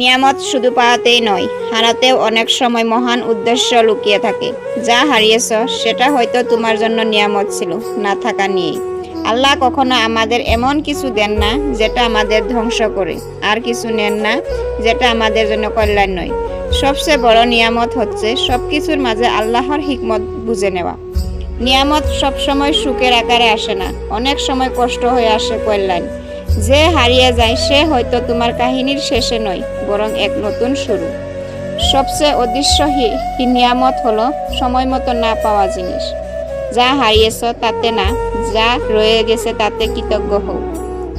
নিয়ামত শুধু পাওয়াতেই নয়, হারাতেও অনেক সময় মহান উদ্দেশ্য লুকিয়ে থাকে। যা হারিয়েছ, সেটা হয়তো তোমার জন্য নিয়ামত ছিল, না থাকা নিয়েই আল্লাহ কখনো আমাদের এমন কিছু দেন না, যেটা আমাদের ধ্বংস করে। আর কিছু নেন না, যেটা আমাদের জন্য কল্যাণ নয়। সবচেয়ে বড় নিয়ামত হচ্ছে সব কিছুর মাঝে আল্লাহর হিকমত বুঝে নেওয়া। নিয়ামত সবসময় সুখের আকারে আসে না, অনেক সময় কষ্ট হয়ে আসে কল্যাণ। যে হারিয়ে যায়, সে হয়তো তোমার কাহিনীর শেষে নয়, বরং এক নতুন শুরু। সবচেয়ে অদৃশ্যহীন নিয়ামত হলো সময় মতো না পাওয়া জিনিস। যা হারিয়েছ তাতে না, যা রয়ে গেছে তাতে কৃতজ্ঞ হও।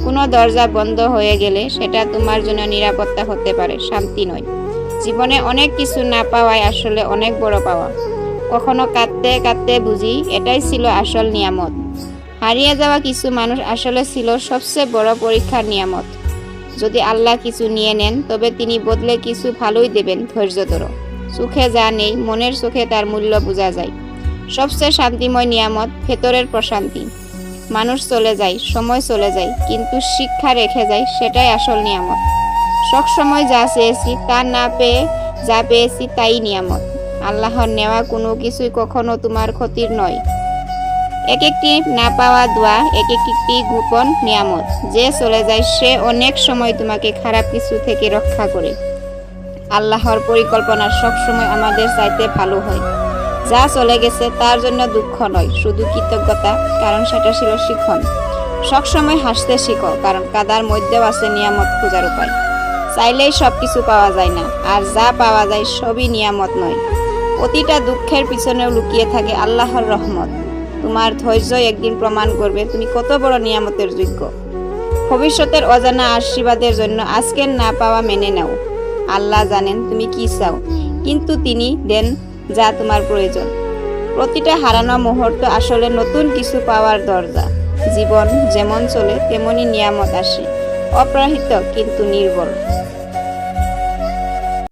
কোনো দরজা বন্ধ হয়ে গেলে সেটা তোমার জন্য নিরাপত্তা হতে পারে, শান্তি নয়। জীবনে অনেক কিছু না পাওয়াই আসলে অনেক বড় পাওয়া। কখনো কাঁদতে কাঁদতে বুঝি, এটাই ছিল আসল নিয়ামত। হারিয়ে যাওয়া কিছু মানুষ আসলে ছিল সবচেয়ে বড় পরীক্ষার নিয়ামত। যদি আল্লাহ কিছু নিয়ে নেন, তবে তিনি বদলে কিছু ভালোই দেবেন, ধৈর্য ধরো। সুখে যা নেই, মনের সুখে তার মূল্য বোঝা যায়। সবচেয়ে শান্তিময় নিয়ামত ভেতরের প্রশান্তি। মানুষ চলে যায়, সময় চলে যায়, কিন্তু শিক্ষা রেখে যায়, সেটাই আসল নিয়ামত। সবসময় যা চেয়েছি, তা না পেয়ে যা পেয়েছি, তাই নিয়ামত। আল্লাহর নেওয়া কোনো কিছুই কখনো তোমার ক্ষতির নয়। এক একটি না পাওয়া দোয়া এক একটি গোপন নিয়ামত। যে চলে যায়, সে অনেক সময় তোমাকে খারাপ কিছু থেকে রক্ষা করে। আল্লাহর পরিকল্পনা সবসময় আমাদের চাইতে ভালো হয়। যা চলে গেছে, তার জন্য দুঃখ নয়, শুধু কৃতজ্ঞতা, কারণ সেটা ছিল শিখন। সবসময় হাসতে শিখো, কারণ কাদার মধ্যেও আছে নিয়ামত খোঁজার উপায়। চাইলেই সব কিছু পাওয়া যায় না, আর যা পাওয়া যায় সবই নিয়ামত নয়। প্রতিটা দুঃখের পিছনেও লুকিয়ে থাকে আল্লাহর রহমত। তোমার ধৈর্য একদিন প্রমাণ করবে। তুমি কত বড় নিয়ামতের যোগ্য। ভবিষ্যতের অজানা আশীর্বাদের জন্য আজকের না পাওয়া মেনে নাও। আল্লাহ জানেন তুমি কি চাও। কিন্তু তিনি দেন যা তোমার প্রয়োজন। প্রতিটা হারানো মুহূর্ত আসলে নতুন কিছু পাওয়ার দরজা। জীবন যেমন চলে তেমনই নিয়ামত আসে। অপ্রাহিত কিন্তু নির্ভর